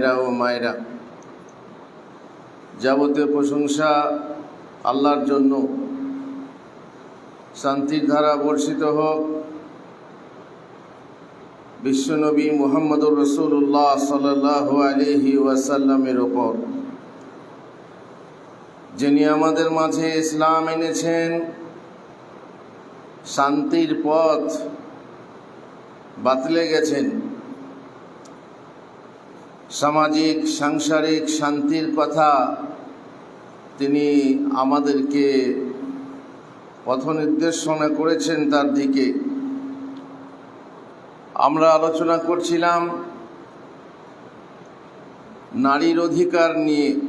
ভাইরা ও মায়েরা, যাবতীয় প্রশংসা আল্লাহর জন্য, শান্তির ধারা বর্ষিত হোক। বিশ্বনবী মোহাম্মদুর রসুল্লাহ সাল্লাহ আলহি ওয়াসাল্লামের ওপর, যিনি আমাদের মাঝে ইসলাম এনেছেন, শান্তির পথ বাতলে গেছেন। সামাজিক, সাংসারিক শান্তির কথা তিনি আমাদেরকে পথ নির্দেশনা করেছেন তার দিকে। আমরা আলোচনা করছিলাম নারীর অধিকার নিয়ে।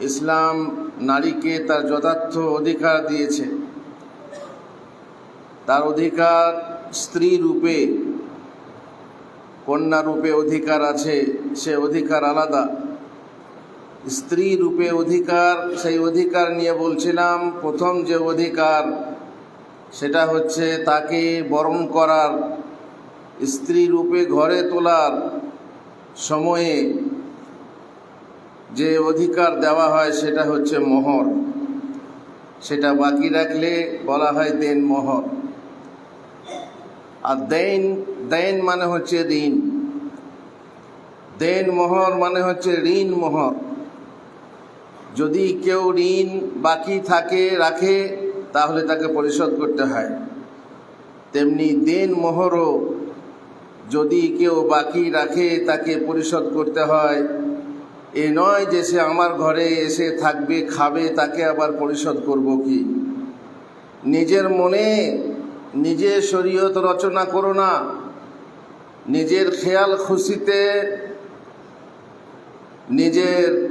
ইসলাম নারীকে তার যথার্থ অধিকার দিয়েছে। তার অধিকার স্ত্রী রূপে কন্যা রূপে অধিকার আছে, সে অধিকার আলাদা। স্ত্রী রূপে অধিকার, সেই অধিকার নিয়ে বলছিলাম, প্রথম যে অধিকার, সেটা হচ্ছে তাকে বরণ করার, স্ত্রী রূপে ঘরে তোলার সময়ে যে অধিকার দেওয়া হয়, সেটা হচ্ছে মোহর। সেটা বাকি রাখলে বলা হয় দেন মোহর। আর দেন দেন মানে হচ্ছে ঋণ দেন মোহর মানে হচ্ছে ঋণ মোহর। যদি কেউ ঋণ বাকি থাকে, রাখে, তাহলে তাকে পরিশোধ করতে হয়। তেমনি দেন মোহরও যদি কেউ বাকি রাখে, তাকে পরিশোধ করতে হয়। এ নয় যে সে আমার ঘরে এসে থাকবে, খাবে, তাকে আবার পরিশোধ করব কি? নিজের মনে নিজে শরীয়ত রচনা করো না। নিজের খেয়াল খুশিতে, নিজের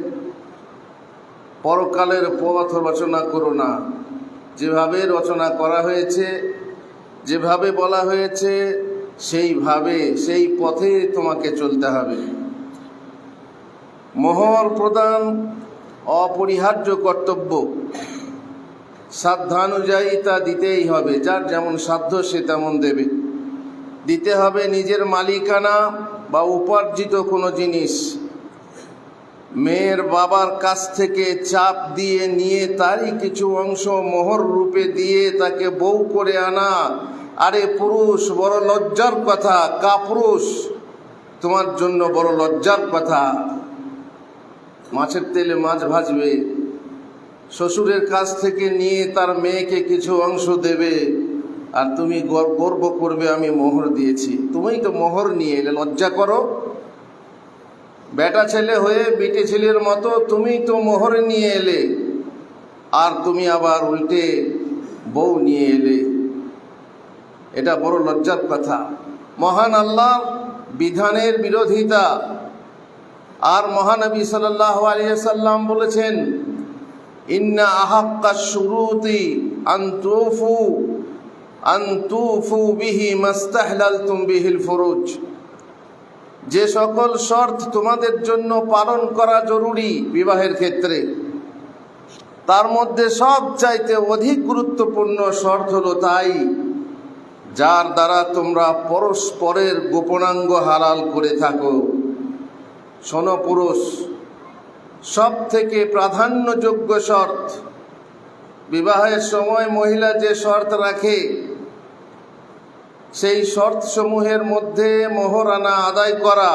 পরকালের পথ রচনা করো না। যেভাবে রচনা করা হয়েছে, যেভাবে বলা হয়েছে, সেইভাবে, সেই পথে তোমাকে চলতে হবে। মোহর প্রদান অপরিহার্য কর্তব্য। সাধ্যানুযায়ী তা দিতেই হবে, যার যেমন সাধ্য সে তেমন দেবে। দিতে হবে নিজের মালিকানা বা উপার্জিত কোনো জিনিস। মেয়ের বাবার কাছ থেকে চাপ দিয়ে নিয়ে তারই কিছু অংশ মোহর রূপে দিয়ে তাকে বউ করে আনা। আরে পুরুষ, বড় লজ্জার কথা। কাপুরুষ, তোমার জন্য বড় লজ্জার কথা। মাছের তেলে মাছ ভাজবে। শ্বশুরের কাছ থেকে নিয়ে তার মেয়েকে কিছু অংশ দেবে। আর তুমি গর্ব করবে, আমি মোহর দিয়েছি। তুমি তো মোহর নিয়ে এলে, লজ্জা করো। বেটা ছেলে হয়ে বিটে ছেলের মতো তুমি তো মোহর নিয়ে এলে। আর তুমি আবার উল্টে বউ নিয়ে এলে। এটা বড় লজ্জার কথা। মহান আল্লাহ বিধানের বিরোধিতা। আর মহানবী সাল্লাহ আলিয়াল্লাম বলেছেন, ইন্না আহাক্কা শুরুতি আন্তুফু আন্তুফু বিহি মাস্তাহলালতুম বিহিল ফুরুজ। যে সকল শর্ত তোমাদের জন্য পালন করা জরুরি বিবাহের ক্ষেত্রে, তার মধ্যে সব চাইতে অধিক গুরুত্বপূর্ণ শর্ত হলো তাই, যার দ্বারা তোমরা পরস্পরের গোপনাঙ্গ হালাল করে থাকো। শোনো পুরুষ সব থেকে প্রাধান্যযোগ্য শর্ত, বিবাহের সময় মহিলা যে শর্ত রাখে সেই শর্তসমূহের মধ্যে মোহরানা আদায় করা,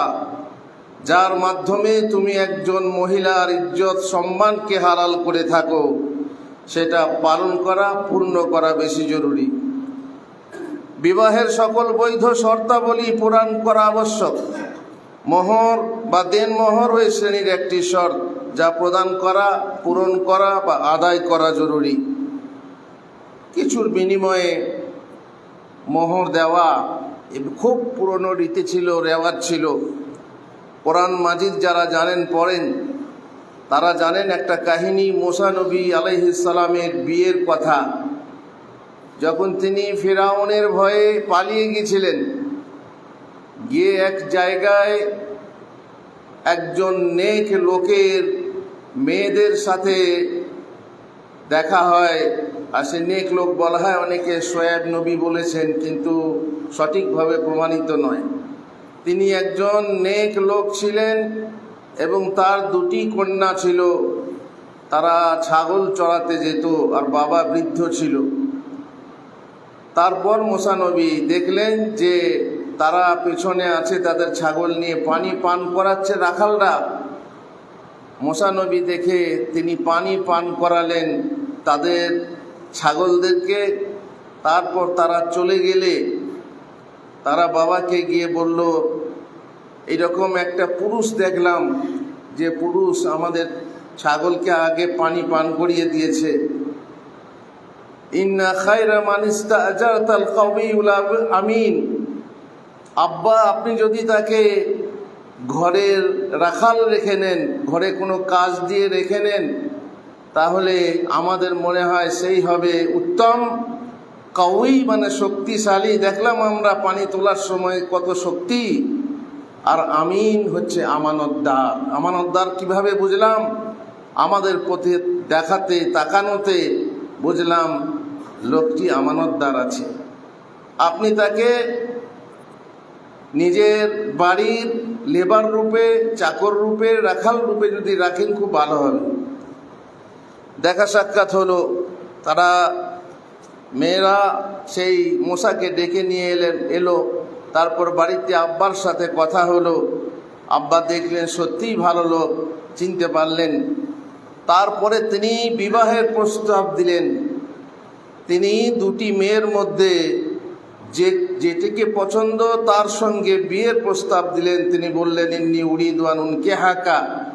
যার মাধ্যমে তুমি একজন মহিলার ইজ্জত সম্মানকে হালাল করে থাকো, সেটা পালন করা, পূর্ণ করা বেশি জরুরি। বিবাহের সকল বৈধ শর্তাবলী পূরণ করা আবশ্যক। মোহর বা দেন মোহর ওই শ্রেণির একটি শর্ত, যা প্রদান করা, পূরণ করা বা আদায় করা জরুরি। কিছুর বিনিময়ে মোহর দেওয়া খুব পুরনো রীতি ছিল, রেওয়াজ ছিল। কোরআন মাজিদ যারা জানেন, পড়েন, তারা জানেন একটা কাহিনী মোসানবী আলাইহিসালামের বিয়ের কথা। যখন তিনি ফেরাউনের ভয়ে পালিয়ে গিয়েছিলেন, গিয়ে এক জায়গায় একজন নেক লোকের মেয়েদের সাথে দেখা হয়। আর সে নেক লোক বলা হয়, অনেকে সোয়াব নবী বলেছেন, কিন্তু সঠিকভাবে প্রমাণিত নয়। তিনি একজন নেক লোক ছিলেন এবং তার দুটি কন্যা ছিল। তারা ছাগল চড়াতে যেত আর বাবা বৃদ্ধ ছিল। তারপর মোসানবী দেখলেন যে তারা পেছনে আছে, তাদের ছাগল নিয়ে পানি পান করাচ্ছে রাখালরা। মোসানবী দেখে তিনি পানি পান করালেন, তাদের ছাগলদেরকে তারপর তারা চলে গেলে তারা বাবাকে গিয়ে বলল এরকম একটা পুরুষ দেখলাম যে পুরুষ আমাদের ছাগলকে আগে পানি পান করিয়ে দিয়েছে। ইন্না খায়রা মানিস্তা আজারতাল কাউমিউল আমিন। আব্বা, আপনি যদি তাকে ঘরের রাখাল রেখে নেন, ঘরে কোনো কাজ দিয়ে রেখে নেন তাহলে আমাদের মনে হয় সেই হবে উত্তম। কাউই মানে শক্তিশালী। দেখলাম আমরা পানি তোলার সময় কত শক্তি। আর আমিন হচ্ছে আমানতদার। আমানতদার কীভাবে বুঝলাম? আমাদের পথে দেখাতে, তাকানোতে বুঝলাম লোকটি আমানতদার আছে। আপনি তাকে নিজের বাড়ির লেবার রূপে, চাকর রূপে, রাখাল রূপে যদি রাখেন খুব ভালো হবে। দেখা সাক্ষাৎ হলো। তারা মেয়েরা সেই মশাকে ডেকে নিয়ে এলেন, এলো। তারপর বাড়িতে আব্বার সাথে কথা হলো। আব্বা দেখলেন সত্যিই ভালো লোক, চিনতে পারলেন। তারপরে তিনি বিবাহের প্রস্তাব দিলেন। তিনি দুটি মেয়ের মধ্যে যে যেটিকে পছন্দ তার সঙ্গে বিয়ের প্রস্তাব দিলেন। তিনি বললেন, ইন্নি উড়িদান উনকে হাকা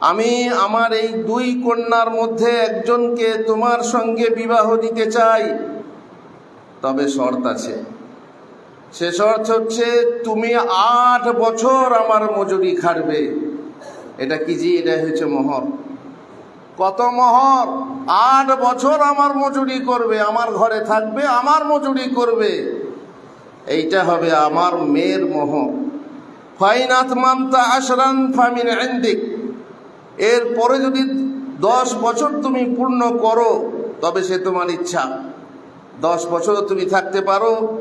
আমি আমার এই দুই কন্যার মধ্যে একজনকে তোমার সঙ্গে বিবাহ দিতে চাই। তবে শর্ত আছে। সে শর্ত হচ্ছে তুমি আট বছর আমার মজুরি খাটবে। এটা কি জি? এটা হয়েছে মোহর। কত মোহর? আট বছর আমার মজুরি করবে, আমার ঘরে থাকবে, আমার মজুরি করবে। এইটা হবে আমার মেয়ের মোহর ফাইনাথ মামতা ফামিন এন্দিক এরপরে যদি দশ বছর তুমি পূর্ণ করো, তবে সে তোমার ইচ্ছা। দশ বছর তুমি থাকতে পারো।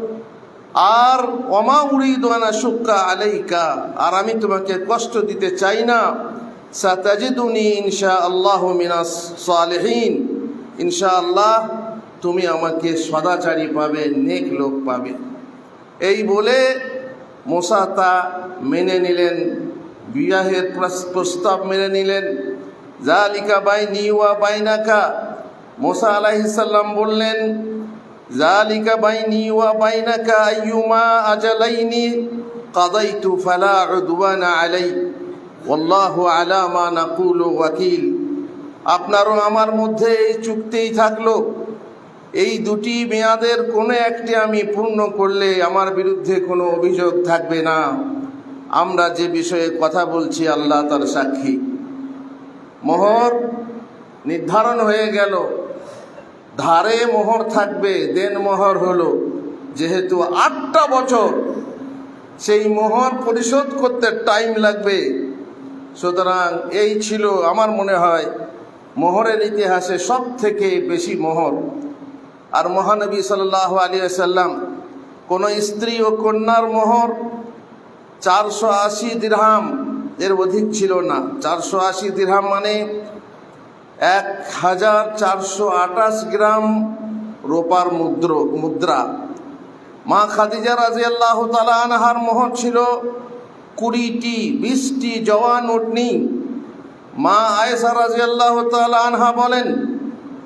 আর অমা উড়িদানা সুক্কা আলাইকা। আর আমি তোমাকে কষ্ট দিতে চাই না। সাতাজিদুনি ইনশা আল্লাহ মিনাস সালেহীন। ইনশা আল্লাহ তুমি আমাকে সদাচারী পাবে, নেক লোক পাবে। এই বলে মোসা তা মেনে নিলেন বিবাহের প্রস- প্রস্তাব মেনে নিলেন। জালিকা বাই নিওয়া বাইনাকা। মোসা আলাইসাল্লাম বললেন জালিকা বাইনি ওয়া বাইনাকা আইয়ুমা আজালাইনি, কাদাইতু ফালা উদওয়ানা আলাই। ওয়াল্লাহু আলা মা নাকুলু ওয়াকিল। আপনারও আমার মধ্যে এই চুক্তিই থাকল। এই দুটি মেয়াদের কোনো একটি আমি পূর্ণ করলে আমার বিরুদ্ধে কোনো অভিযোগ থাকবে না। আমরা যে বিষয়ে কথা বলছি, আল্লাহ তার সাক্ষী। মোহর নির্ধারণ হয়ে গেল। ধারে মোহর থাকবে, দেন মোহর হলো। যেহেতু আটটা বছর সেই মোহর পরিশোধ করতে টাইম লাগবে। সুতরাং এই ছিল আমার মনে হয় মোহরের ইতিহাসে সব থেকে বেশি মোহর। আর মহানবী সাল্লাহ আলী সাল্লাম কোনো স্ত্রী ও কন্যার মোহর চারশো আশি দিরহাম এর অধিক ছিল না। চারশো আশি দিরহাম মানে এক হাজার চারশো আঠাশ গ্রাম রোপার মুদ্র, মুদ্রা। মা খাদিজা রাজি আল্লাহ আনহার মোহর ছিল কুড়িটি, বিশটি জওয়ান উটনি। মা আয়েসা রাজি আল্লাহ আনহা বলেন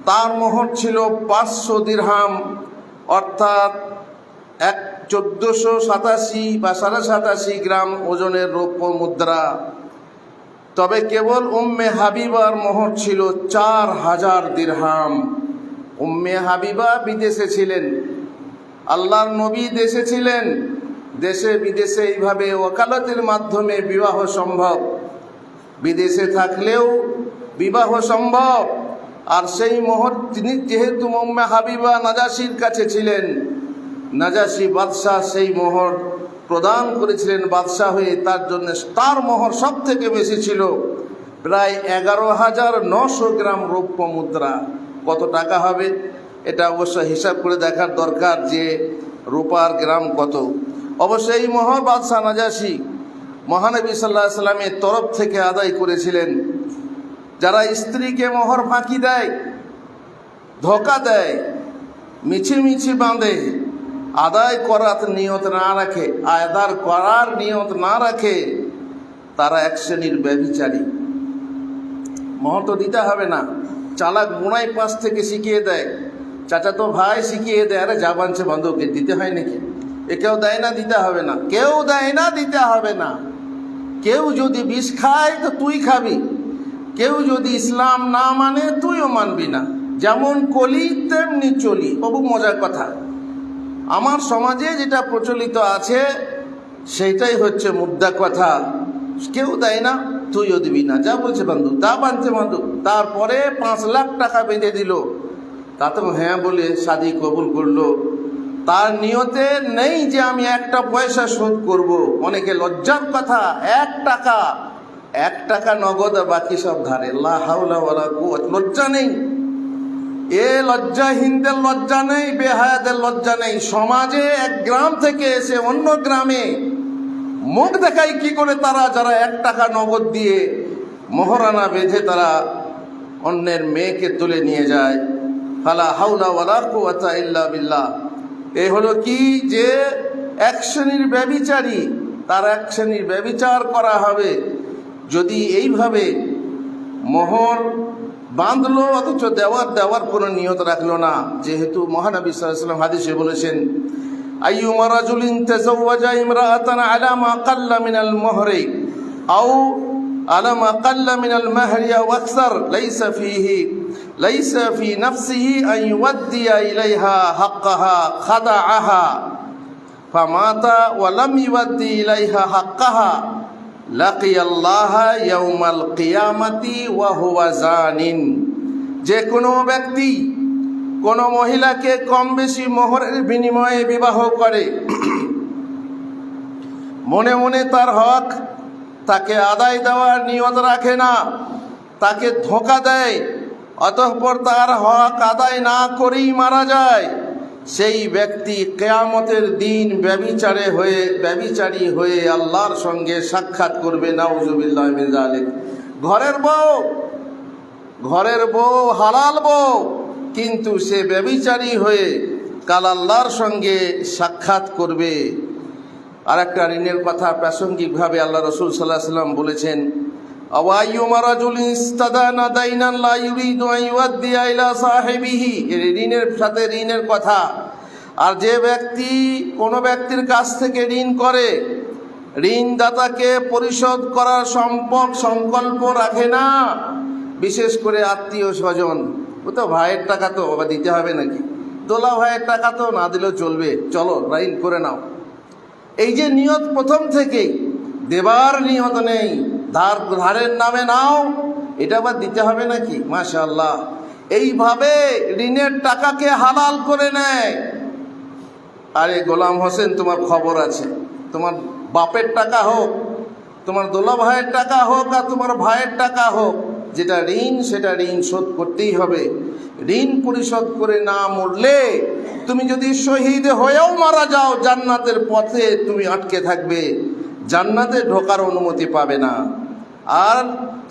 তার মোহর ছিল পাঁচশো দিরহাম, অর্থাৎ এক চোদ্দোশো সাতাশি বা সাড়ে সাতাশি গ্রাম ওজনের রৌপ্য মুদ্রা। তবে কেবল উম্মে হাবিবার মোহর ছিল চার হাজার দিরহাম। উম্মে হাবিবা বিদেশে ছিলেন। আল্লাহর নবী দেশে ছিলেন। দেশে বিদেশে এইভাবে ওকালতের মাধ্যমে বিবাহ সম্ভব। বিদেশে থাকলেও বিবাহ সম্ভব। আর সেই মোহর তিনি যেহেতু উম্মে হাবিবা নাজাসির কাছে ছিলেন, নাজাসি বাদশাহ সেই মোহর প্রদান করেছিলেন বাদশাহ হয়ে। তার জন্য তার মোহর সব থেকে বেশি ছিল প্রায় এগারো হাজার নশো গ্রাম রৌপ্য মুদ্রা। কত টাকা হবে? এটা অবশ্য হিসাব করে দেখার দরকার যে রূপার গ্রাম কত। অবশ্য এই মহর বাদশাহ নাজাসি মহানবী সাল্লাহ সাল্লামের তরফ থেকে আদায় করেছিলেন। যারা স্ত্রীকে মোহর ফাঁকি দেয়, ধোকা দেয়, মিছি মিছি বাঁধে, আদায় করার নিয়ত না রাখে আদার করার নিয়ত না রাখে, তারা এক শ্রেণির ব্যভিচারী। মোহর তো দিতে হবে না। চালাক বুড়াই পাশ থেকে শিখিয়ে দেয়। চাচা তো ভাই শিখিয়ে দেয়, আরে যা বানছে বান্ধবকে দিতে হয় নাকি? এ কেউ দেয় না, দিতে হবে না। কেউ দেয় না, দিতে হবে না। কেউ যদি বিষ খায়, তো তুই খাবি। কেউ যদি ইসলাম না মানে তুইও মানবি না। যেমন কলি, তেমনি চলি। বাবু, মজার কথা। আমার সমাজে যেটা প্রচলিত আছে, সেইটাই হচ্ছে মুদ্রা কথা। কেউ দেয় না, তুইও দিবি না। যা বলছে বান্ধব তা বানছে বান্ধব তারপরে পাঁচ লাখ টাকা বেঁধে দিল। তা তো হ্যাঁ বলে শাদি কবুল করল। তার নিয়তে নেই যে আমি একটা পয়সা শোধ করব। অনেকে লজ্জার কথা, এক টাকা। এক টাকা নগদ আর বাকি সব ধারে লজ্জা নেই। এ লজ্জাহীনদের লজ্জা নেই, বেহায়াদের লজ্জা নেই। সমাজে এক গ্রাম থেকে এসে অন্য গ্রামে মুখ দেখাই কি করে তারা যারা এক টাকা নগদ দিয়ে মহারানা বেঁধে তারা অন্যের মেয়েকে তুলে নিয়ে যায়। ফালা হাউলা ওয়ালা কুওয়াতা ইল্লা বিল্লাহ। এ হলো কি যে এক শ্রেণির ব্যবিচারী, তার এক শ্রেণির ব্যবিচার করা হবে। যদি এইভাবে মোহর বাঁধলো, অথচ দেওয়ার দেওয়ার কোনো নিয়ত রাখল না। যেহেতু মহানবী সাল্লাম হাদিসে বলেছেন আইয়ুমা রাজুলিন তাজাওয়াজা ইমরাআতান আলা মা কাল্লা মিনাল মুহরি আও আলা মা কাল্লা মিনাল মাহরি আও আকসার। লাইসা ফিহি, লাইসা ফি নাফসিহি আন ইউদ্দিয়া ইলাইহা হাক্কাহা খাদাআহা। ওয়া লাম ইউদ্দি ইলাইহা হাক্কাহা। জানিন। যে কোনো ব্যক্তি কোনো মহিলাকে কম বেশি মোহরের বিনিময়ে বিবাহ করে। মনে মনে তার হক তাকে আদায় দেওয়ার নিয়ত রাখে না, তাকে ধোকা দেয়, অতঃপর তার হক আদায় না করেই মারা যায়। সেই ব্যক্তি কেয়ামতের দিন ব্যবিচারে হয়ে, ব্যবিচারী হয়ে আল্লাহর সঙ্গে সাক্ষাৎ করবে, নাউজুবিল্লাহ মিন জালিক ঘরের বউ ঘরের বউ হালাল বউ, কিন্তু সে ব্যবিচারী হয়ে কাল আল্লাহর সঙ্গে সাক্ষাৎ করবে। আর একটা ঋণের কথা প্রাসঙ্গিকভাবে আল্লাহ রসুল সাল্লাহ সাল্লাম বলেছেন আওয়াইয়ুমা রাজুলিন ইস্তাদানা দাইনান লা ইউরিদু আন ইউআদ্দিয়া ইলা সাহিবিহি এর ঋণের সাথে ঋণের কথা। আর যে ব্যক্তি কোনো ব্যক্তির কাছ থেকে ঋণ করে, ঋণদাতাকে পরিশোধ করার সম্পর্ক, সংকল্প রাখে না, বিশেষ করে আত্মীয় স্বজন। ও তো ভাইয়ের টাকা তো বাবা দিতে হবে নাকি? দোলা ভাইয়ের টাকা তো না দিলেও চলবে। চলো, ঋণ করে নাও। এই যে নিয়ত প্রথম থেকেই, দেবার নিয়ত নেই। ধার ধারের নামে নাও। এটা আবার দিতে হবে নাকি? মাশাল্লাহ এইভাবে ঋণের টাকাকে হালাল করে নেয়। আরে গোলাম হোসেন, তোমার খবর আছে। তোমার বাপের টাকা হোক, তোমার দোলা ভাইয়ের টাকা হোক আর তোমার ভাইয়ের টাকা হোক, যেটা ঋণ, সেটা ঋণ শোধ করতেই হবে। ঋণ পরিশোধ করে না মরলে তুমি যদি শহীদ হয়েও মারা যাও, জান্নাতের পথে তুমি আটকে থাকবে। জান্নাতে ঢোকার অনুমতি পাবে না। আর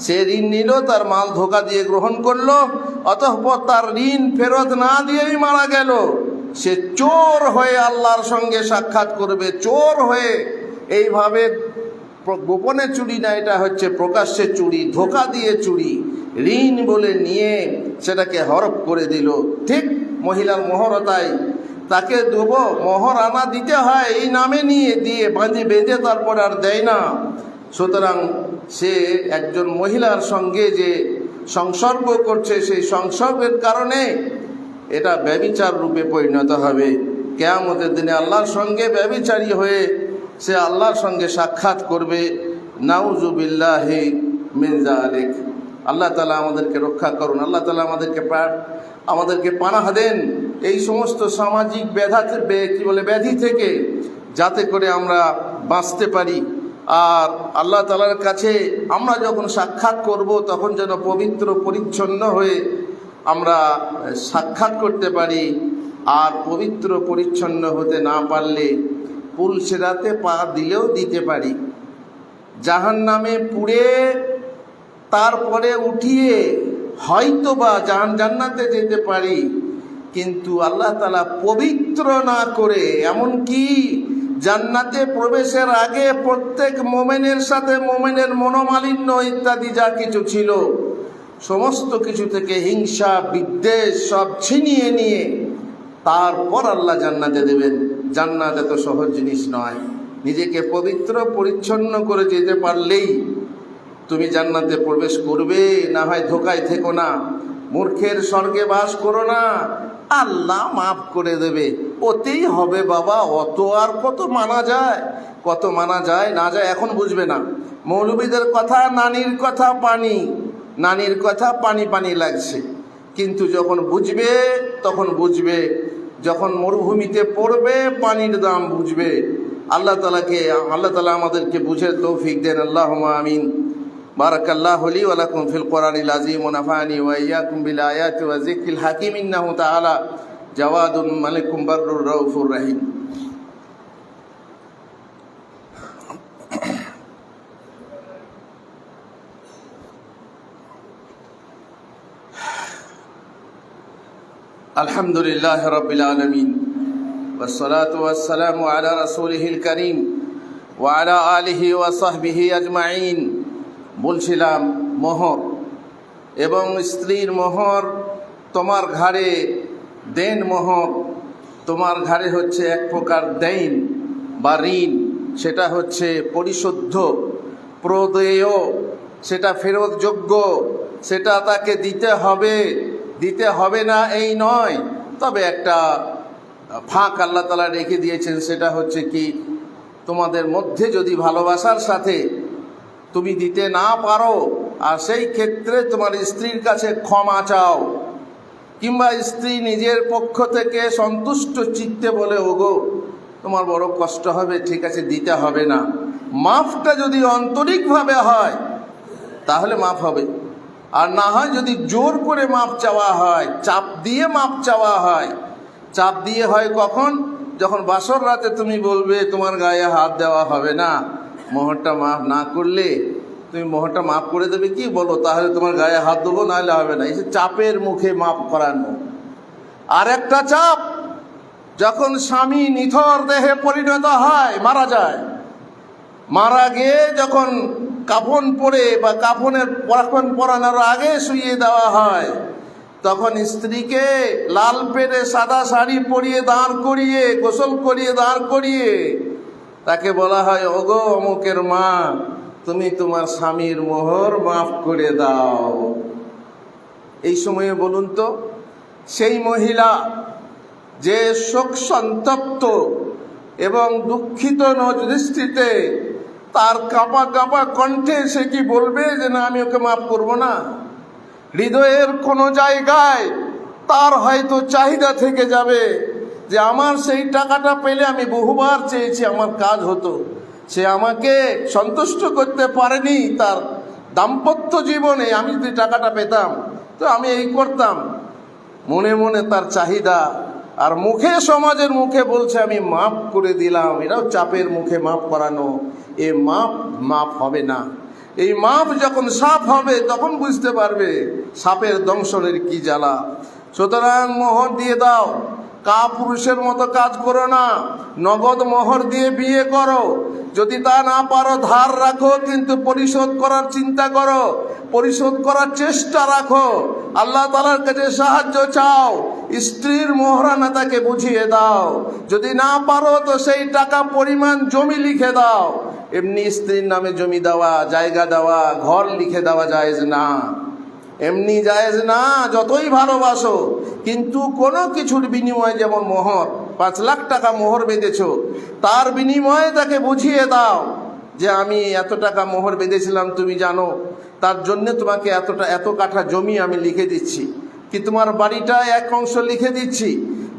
সে ঋণ নিল, তার মাল ধোকা দিয়ে গ্রহণ করল, অতঃপর তার ঋণ ফেরত না দিয়েই মারা গেল। সে চোর হয়ে আল্লাহর সঙ্গে সাক্ষাৎ করবে, চোর হয়ে। এইভাবে গোপনে চুরি না, এটা হচ্ছে প্রকাশ্যে চুরি, ধোকা দিয়ে চুরি। ঋণ বলে নিয়ে সেটাকে হরপ করে দিল। ঠিক মহিলার মহরতায় তাকে দেবো মহর আনা দিতে হয় এই নামে নিয়ে, দিয়ে বাঁধে বেঁধে তারপর আর দেয় না। সুতরাং সে একজন মহিলার সঙ্গে যে সংসর্গ করছে, সেই সংসর্গের কারণে এটা ব্যবিচার রূপে পরিণত হবে। কেয়ামতের দিনে আল্লাহর সঙ্গে ব্যবিচারী হয়ে সে আল্লাহর সঙ্গে সাক্ষাৎ করবে। নাউজুবিল্লাহি মির্জা আলেক আল্লাহ তালা আমাদেরকে রক্ষা করুন। আল্লাহ তালা আমাদেরকে আমাদেরকে পানাহা দেন। এই সমস্ত সামাজিক ব্যাধা কি বলে, ব্যাধি থেকে যাতে করে আমরা বাঁচতে পারি। আর আল্লাহ তালার কাছে আমরা যখন সাক্ষাৎ করব, তখন যেন পবিত্র পরিচ্ছন্ন হয়ে আমরা সাক্ষাৎ করতে পারি। আর পবিত্র পরিচ্ছন্ন হতে না পারলে পুল সেরাতে পা দিলেও দিতে পারি। জাহান নামে পুড়ে তারপরে উঠিয়ে হয়তো বা জাহান, জান্নাতে যেতে পারি। কিন্তু আল্লাহ তালা পবিত্র না করে, এমনকি জান্নাতে প্রবেশের আগে প্রত্যেক মোমেনের সাথে মোমেনের মনোমালিন্য ইত্যাদি যা কিছু ছিল, সমস্ত কিছু থেকে হিংসা, বিদ্বেষ সব ছিনিয়ে নিয়ে তারপর আল্লাহ জান্নাতে দেবেন। জান্নাত এত সহজ জিনিস নয়। নিজেকে পবিত্র, পরিচ্ছন্ন করে যেতে পারলেই তুমি জান্নাতে প্রবেশ করবে, না হয় ধোকায় থেকো না। মূর্খের স্বর্গে বাস করো না। আল্লাহ মাফ করে দেবে। ওতেই হবে বাবা অত আর কত মানা যায় কত মানা যায় না যায় এখন বুঝবে না মৌলবীদের কথা নানির কথা পানি নানির কথা পানি পানি লাগছে কিন্তু যখন বুঝবে তখন বুঝবে যখন মরুভূমিতে পড়বে পানির দাম বুঝবে আল্লাহ তালাকে আল্লাহ তালা আমাদেরকে বুঝে তৌফিক দেন আল্লাহ আমিন بارك الله لي ولكم في القرآن العظيم ونفعني وإياكم بالآيات والذكر الحكيم إنه تعالى جواد ملك بر رؤوف رحيم الحمد لله رب العالمين والصلاة والسلام على رسوله الكريم وعلى آله وصحبه أجمعين বলছিলাম মোহর এবং স্ত্রীর মোহর তোমার ঘাড়ে দেন মোহর তোমার ঘাড়ে হচ্ছে এক প্রকার দেন বা ঋণ, সেটা হচ্ছে পরিশুদ্ধ, প্রদেয়, সেটা ফেরতযোগ্য, সেটা তাকে দিতে হবে দিতে হবে না এই নয়। তবে একটা ফাঁক আল্লাহ তালা রেখে দিয়েছেন, সেটা হচ্ছে কি, তোমাদের মধ্যে যদি ভালোবাসার সাথে তুমি দিতে না পারো, আর সেই ক্ষেত্রে তোমার স্ত্রীর কাছে ক্ষমা চাও কিংবা স্ত্রী নিজের পক্ষ থেকে সন্তুষ্ট চিত্তে বলে, ওগো, তোমার বড় কষ্ট হবে, ঠিক আছে, দিতে হবে না। মাফটা যদি আন্তরিকভাবে হয়, তাহলে মাফ হবে। আর না হয় যদি জোর করে মাপ চাওয়া হয়, চাপ দিয়ে মাপ চাওয়া হয়, চাপ দিয়ে হয় কখন? যখন বাসর রাতে তুমি বলবে, তোমার গায়ে হাত দেওয়া হবে না, মোহরটা মাফ না করলে তুমি মোহরটা মাফ করে দেবে কি? বলো, তাহলে তোমার গায়ে হাত দেবো, নাহলে হবে না। এই যে চাপের মুখে মাফ করানো। আর একটা চাপ, যখন স্বামী নিথর দেহে পরিণত হয়, মারা যায়। মারা গিয়ে যখন কাফন পরে বা কাফনের পরাক্ষণ পরানোর আগে শুইয়ে দেওয়া হয়, তখন স্ত্রীকে লাল পেরে সাদা শাড়ি পরিয়ে দাঁড় করিয়ে, গোসল করিয়ে দাঁড় করিয়ে, তাকে বলা হয়, ওগো অমুকের মা তুমি তোমার স্বামীর মোহর মাফ করে দাও। এই সময়ে বলুন তো, সেই মহিলা যে শোক সন্তপ্ত এবং দুঃখিত নজদৃষ্টিতে তার কাপা কাপা কণ্ঠে সে কি বলবে যে, না, আমি ওকে মাফ করব না। হৃদয়ের কোনো জায়গায় তার হয়তো চাহিদা থেকে যাবে যে, আমার সেই টাকাটা পেলে আমি বহুবার চেয়েছি, আমার কাজ হতো। সে আমাকে সন্তুষ্ট করতে পারেনি তার দাম্পত্য জীবনে আমি যদি টাকাটা পেতাম, তো আমি এই করতাম। মনে মনে তার চাহিদা আর মুখে সমাজের মুখে বলছে, আমি মাফ করে দিলাম, এটাও চাপের মুখে মাফ করানো, এ মাপ মাপ হবে না। এই মাপ যখন সাপ হবে, তখন বুঝতে পারবে সাপের দংশনের কি জ্বালা। সুতরাং মোহর দিয়ে দাও। কা পুরুষের মতো কাজ করো না। নগদ মোহর দিয়ে বিয়ে করো। যদি তা না পারো, ধার রাখো, কিন্তু পরিশোধ করার চিন্তা করো। পরিশোধ করার চেষ্টা রাখো। আল্লাহ তালার কাছে সাহায্য চাও। স্ত্রীর মোহরানা তাকে বুঝিয়ে দাও। যদি না পারো, তো সেই টাকা পরিমাণ জমি লিখে দাও। এমনি স্ত্রীর নামে জমি দেওয়া, জায়গা দেওয়া, ঘর লিখে দেওয়া যায় না। এমনি জায়েজ না, যতই ভালোবাসো, কিন্তু কোনো কিছুর বিনিময়ে যেমন মোহর, পাঁচ লাখ টাকা মোহর বেঁধেছ, তার বিনিময়ে তাকে বুঝিয়ে দাও যে আমি এত টাকা মোহর বেঁধেছিলাম, তুমি জানো, তার জন্য তোমাকে এতটা, এত কাঠা জমি আমি লিখে দিচ্ছি কি তোমার বাড়িটা এক অংশ লিখে দিচ্ছি?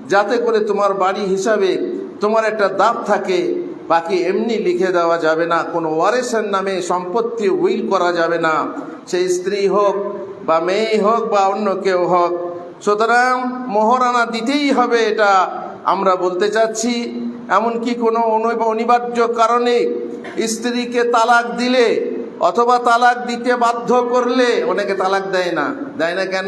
যাতে করে তোমার বাড়ি হিসাবে তোমার একটা দাঁত থাকে বাকি এমনি লিখে দেওয়া যাবে না, কোনো ওয়ারেসের নামে সম্পত্তি উইল করা যাবে না। সেই স্ত্রী হোক বা মেয়ে হোক বা অন্য কেউ হোক, সুতরাং মোহরানা দিতেই হবে এটা আমরা বলতে চাচ্ছি। এমনকি কোনো অনু- অনিবার্য কারণে স্ত্রীকে তালাক দিলে অথবা তালাক দিতে বাধ্য করলে অনেকে তালাক দেয় না। দেয় না কেন?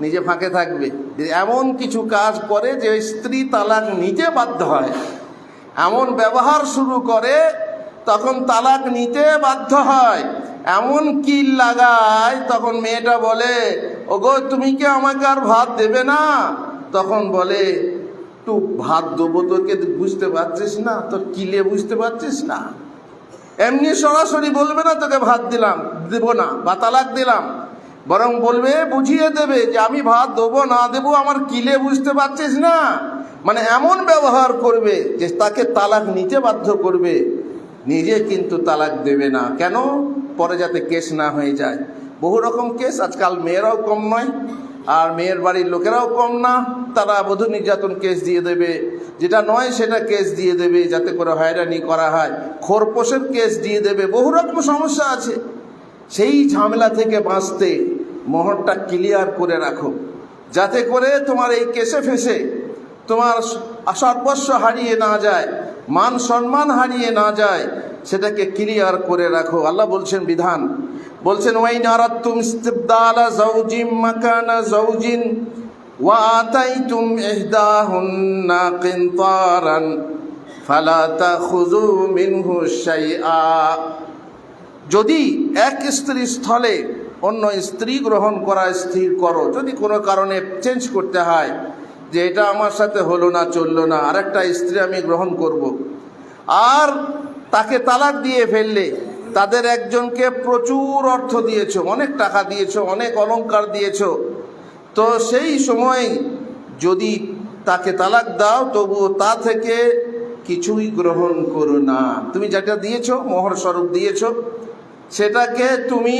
নিজে ফাঁকে থাকবে। এমন কিছু কাজ করে যে স্ত্রী তালাক নিতে বাধ্য হয় এমন ব্যবহার শুরু করে, তখন তালাক নিতে বাধ্য হয়। এমন কিল লাগায়, তখন মেয়েটা বলে, ওগো, তুমি কি আমাকে আর ভাত দেবে না? তখন বলে, একটু ভাত দেবো তোকে বুঝতে পারছিস না? তোর কিলে বুঝতে পারছিস না? এমনি সরাসরি বলবে না, তোকে ভাত দিলাম, দেব না বা তালাক দিলাম। বরং বলবে, বুঝিয়ে দেবে যে আমি ভাত দেবো না দেবো, আমার কিলে বুঝতে পারছিস না। মানে এমন ব্যবহার করবে যে তাকে তালাক নিতে বাধ্য করবে। নিজে কিন্তু তালাক দেবে না। কেন? পরে যাতে কেস না হয়ে যায়। বহু রকম কেস, আজকাল মেয়েরাও কম নয়, আর মেয়ের বাড়ির লোকেরাও কম না। তারা বধূ নির্যাতন কেস দিয়ে দেবে। যেটা নয়, সেটা কেস দিয়ে দেবে, যাতে করে হয়রানি করা হয়। খোরপোষের কেস দিয়ে দেবে। বহু রকম সমস্যা আছে। সেই ঝামেলা থেকে বাঁচতে মোহরটা ক্লিয়ার করে রাখো। যাতে করে তোমার এই কেসে ফেসে তোমার সর্বস্ব হারিয়ে না যায় মান সম্মান হারিয়ে না যায়, সেটাকে ক্লিয়ার করে রাখো। আল্লাহ বলছেন বিধান। বলছেন, ওয়াইন আরাত্তুম ইস্তিবদালা যাওজিম মাকানা যাওজিন ওয়া আতাইতুম ইহদাহুন্না কিনতারান ফালা তাখুযু মিনহু শাইআ। যদি এক স্ত্রীর স্থলে অন্য স্ত্রী গ্রহণ করা স্থির করো। যদি কোনো কারণে চেঞ্জ করতে হয়, যে এটা আমার সাথে হলো না, চলল না, আরেকটা স্ত্রী আমি গ্রহণ করব। আর তাকে তালাক দিয়ে ফেললে তাদের একজনকে প্রচুর অর্থ দিয়েছ, অনেক টাকা দিয়েছ, অনেক অলংকার দিয়েছ। তো সেই সময় যদি তাকে তালাক দাও, তবুও তা থেকে কিছুই গ্রহণ করো না। তুমি যেটা দিয়েছ, মোহর স্বরূপ দিয়েছ, সেটাকে তুমি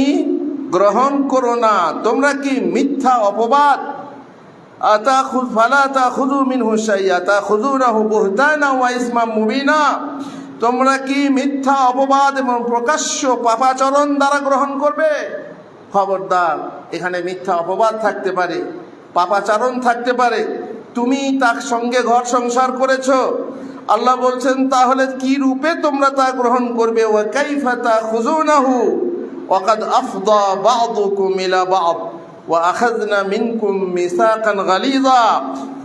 গ্রহণ করো না। তোমরা কি মিথ্যা অপবাদ? আতা খুদ ফালা তা খুদু মিন হুসাইয়া তা খুদু না হু বুহতানা ওয়া ইসমা মুবিনা। তোমরা কি মিথ্যা অপবাদ এবং প্রকাশ্য পাপাচরণ দ্বারা গ্রহণ করবে? খবরদার, এখানে মিথ্যা অপবাদ থাকতে পারে, পাপাচারণ থাকতে পারে। তুমি তার সঙ্গে ঘর সংসার করেছ। আল্লাহ বলছেন, তাহলে কি রূপে তোমরা তা গ্রহণ করবে? ওয়া কাইফা তাখুযুনাহু ওয়াকাদ আফদা বা'দুকুম ইলা বা'দ ওয়া আখাযনা মিনকুম মিসাকান গালিযা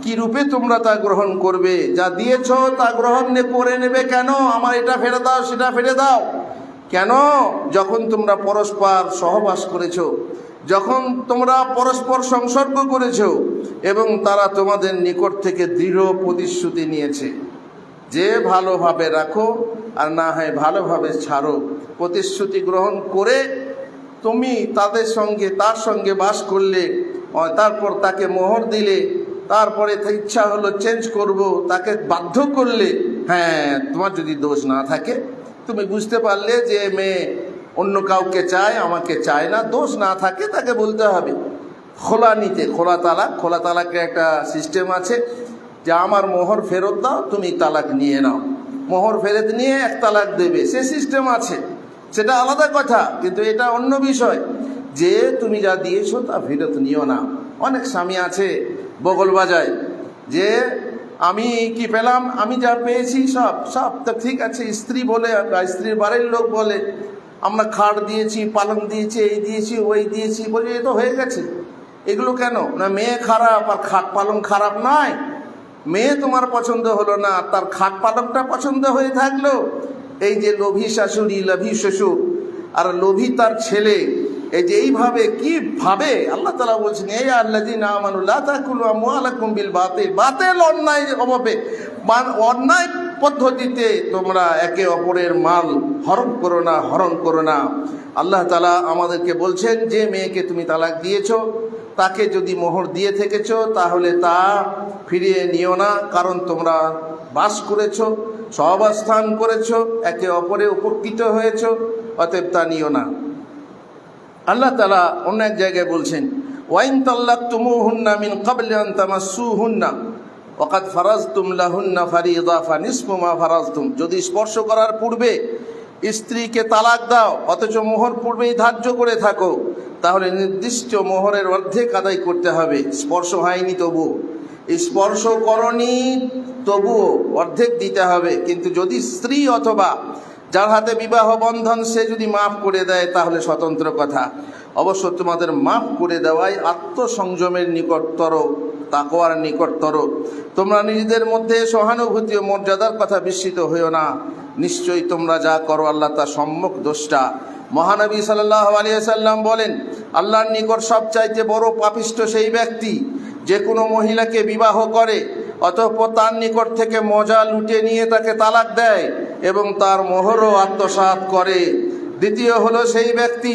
কি রূপে তোমরা তা গ্রহণ করবে? যা দিয়েছ তা গ্রহণ করে নেবে কেন? আমার এটা ফেলে দাও, সেটা ফেলে দাও। কেন? যখন তোমরা পরস্পর সহবাস করেছ, যখন তোমরা পরস্পর সংসর্গ করেছ, এবং তারা তোমাদের নিকট থেকে দৃঢ় প্রতিশ্রুতি নিয়েছে। যে ভালোভাবে রাখো আর না হয় ভালোভাবে ছাড়ো, প্রতিশ্রুতি গ্রহণ করে তুমি তাদের সঙ্গে, তার সঙ্গে বাস করলে তারপর তাকে মোহর দিলে, তারপরে ইচ্ছা হলো চেঞ্জ করব, তাকে বাধ্য করলে হ্যাঁ তোমার যদি দোষ না থাকে, তুমি বুঝতে পারলে যে মেয়ে অন্য কাউকে চায়, আমাকে চায় না, দোষ না থাকে, তাকে বলতে হবে। খোলা নিতে খোলা তালাক খোলা তালাকের একটা সিস্টেম আছে যে আমার মোহর ফেরত দাও, তুমি তালাক নিয়ে নাও। মোহর ফেরত নিয়ে এক তালাক দেবে। সে সিস্টেম আছে। সেটা আলাদা কথা, কিন্তু এটা অন্য বিষয়। যে তুমি যা দিয়েছ তা ফেরত নিও না। অনেক স্বামী আছে বগল বাজায়, যে আমি কি পেলাম? আমি যা পেয়েছি সব সব তো ঠিক আছে। স্ত্রী বলে স্ত্রীর বাড়ির লোক বলে, আমরা খাট দিয়েছি, পালং দিয়েছি, এই দিয়েছি, ওই দিয়েছি, বলি, এ তো হয়ে গেছে। এগুলো কেন? না মেয়ে খারাপ, আর খাট পালং খারাপ নয় মেয়ে তোমার পছন্দ হলো না, তার খাট পালকটা পছন্দ হয়ে থাকল। এই যে লোভী শাশুড়ি, লোভী শ্বশুর, আর লোভী তার ছেলে, এই যে এইভাবে কি ভাবে? আল্লাহ তালা বলছেন এই আল্লাহ বিল বাতিল। বাতিল অন্যায় অভাবে। অন্যায় পদ্ধতিতে তোমরা একে অপরের মাল হরণ করো না, হরণ করো না। আল্লাহ তালা আমাদেরকে বলছেন, যে মেয়েকে তুমি তালাক দিয়েছ তাকে যদি মোহর দিয়ে থেকেছ, তাহলে তা ফিরিয়ে নিও না, কারণ তোমরা বাস করেছ সহাবস্থান করেছ, একে অপরে উপকৃত হয়েছ, অতএব তা নিও না। আল্লাহ তালা অন্য এক জায়গায় বলছেন, ওয়াইন তাল্লাক তুমু হুন্না মিন কাবলিয়ান তামাসু হুন্না ওকাত ফারাজ তুমলা হুন্না ফারিদা ফানিসমা ফারাজ তুম যদি স্পর্শ করার পূর্বে স্ত্রীকে তালাক দাও, অথচ মোহর পূর্বেই ধার্য করে থাকো তাহলে নির্দিষ্ট মোহরের অর্ধেক আদায় করতে হবে। স্পর্শ হয়নি তবু। এই স্পর্শ করণী তবুও অর্ধেক দিতে হবে। কিন্তু যদি স্ত্রী অথবা যার হাতে বিবাহ বন্ধন সে যদি মাফ করে দেয়, তাহলে স্বতন্ত্র কথা। অবশ্য তোমাদের মাফ করে দেওয়াই আত্মসংযমের নিকটতর, তাকওয়ার নিকটতর। তোমরা নিজেদের মধ্যে সহানুভূতি ও মর্যাদার কথা বিস্মিত হইও না। নিশ্চয়ই তোমরা যা করো, আল্লাহ তা সম্মুখ দোষটা মহানবী সাল্লাহ বলেন, আল্লাহর নিকট সবচাইতে বড় পাপিষ্ট সেই ব্যক্তি যে কোনো মহিলাকে বিবাহ করে অতঃপর তার নিকট থেকে মজা লুটে নিয়ে তাকে তালাক দেয় এবং তার মোহরও আত্মসাৎ করে। দ্বিতীয় হলো সেই ব্যক্তি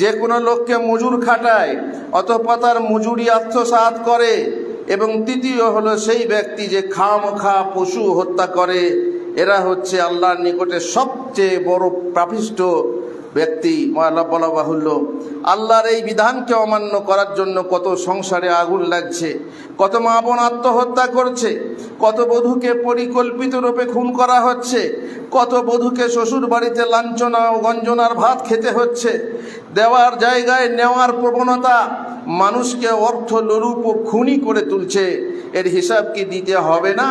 যে কোনো লোককে মজুর খাটায় অতঃপর তার মজুরি আত্মসাৎ করে। এবং তৃতীয় হলো সেই ব্যক্তি যে খামখা পশু হত্যা করে। এরা হচ্ছে আল্লাহর নিকটে সবচেয়ে বড় প্রাপিষ্ট ব্যক্তি বলা বাহুল্য আল্লাহর এই বিধানকে অমান্য করার জন্য কত সংসারে আগুন লাগছে, কত মা বোন আত্মহত্যা করছে, কত বধূকে পরিকল্পিত রূপে খুন করা হচ্ছে, কত বধূকে শ্বশুর বাড়িতে লাঞ্ছনা ও গঞ্জনার ভাত খেতে হচ্ছে, দেওয়ার জায়গায় নেওয়ার প্রবণতা মানুষকে অর্থ লোরূপ ও খুনি করে তুলছে, এর হিসাব কি দিতে হবে না?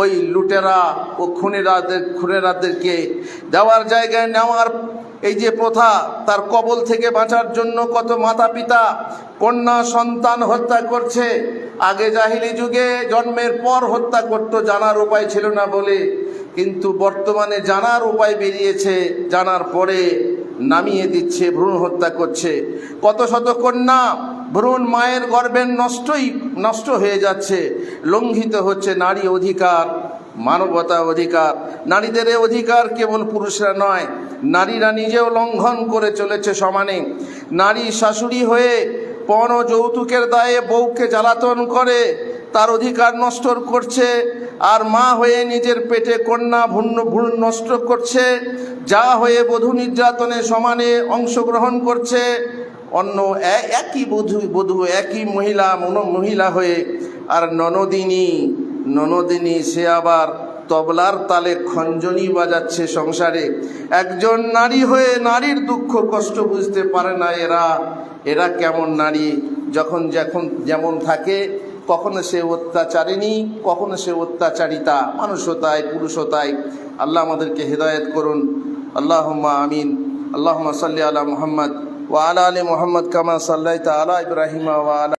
ওই লুটেরা ও খুনেরাদের, খুনেরাদেরকে দেওয়ার জায়গায় নেওয়ার এই যে প্রথা, তার কবল থেকে বাঁচার জন্য কত মাতা পিতা কন্যা, সন্তান হত্যা করছে। আগে জাহিলি যুগে জন্মের পর হত্যা করত, জানার উপায় ছিল না বলে। কিন্তু বর্তমানে জানার উপায় বেরিয়েছে, জানার পরে নামিয়ে দিচ্ছে, ভ্রূণ হত্যা করছে। কত শত কন্যা, ভ্রূণ মায়ের গর্ভের নষ্টই, নষ্ট হয়ে যাচ্ছে, লঙ্ঘিত হচ্ছে নারী অধিকার। মানবতা অধিকার। নারীদের অধিকার কেবল পুরুষরা নয়, নারীরা নিজেও লঙ্ঘন করে চলেছে সমানে। নারী শাশুড়ি হয়ে পণ যৌতুকের দায়ে বউকে জ্বালাতন করে, তার অধিকার নষ্ট করছে, আর মা হয়ে নিজের পেটে কন্যা ভূর্ণ ভ্রূণ নষ্ট করছে, যা হয়ে বধূ নির্যাতনে সমানে অংশগ্রহণ করছে। অন্য একই বধূ বধূ, একই মহিলা, মনো মহিলা হয়ে, আর ননদিনী ননদিনী, সে আবার তবলার তালে খঞ্জনি বাজাচ্ছে সংসারে। একজন নারী হয়ে নারীর দুঃখ কষ্ট বুঝতে পারে না এরা। এরা কেমন নারী? যখন যখন যেমন থাকে, কখনো সে অত্যাচারিণী, কখনো সে অত্যাচারিতা। পুরুষও তাই। আল্লাহ আমাদেরকে হেদায়েত করুন। আল্লাহ আমিন। আল্লাহ সাল্লি আলা মোহাম্মদ ওয়া আলা আলী মোহাম্মদ কামা সাল্লাইতা আলা ইব্রাহিমা ওয়া আলা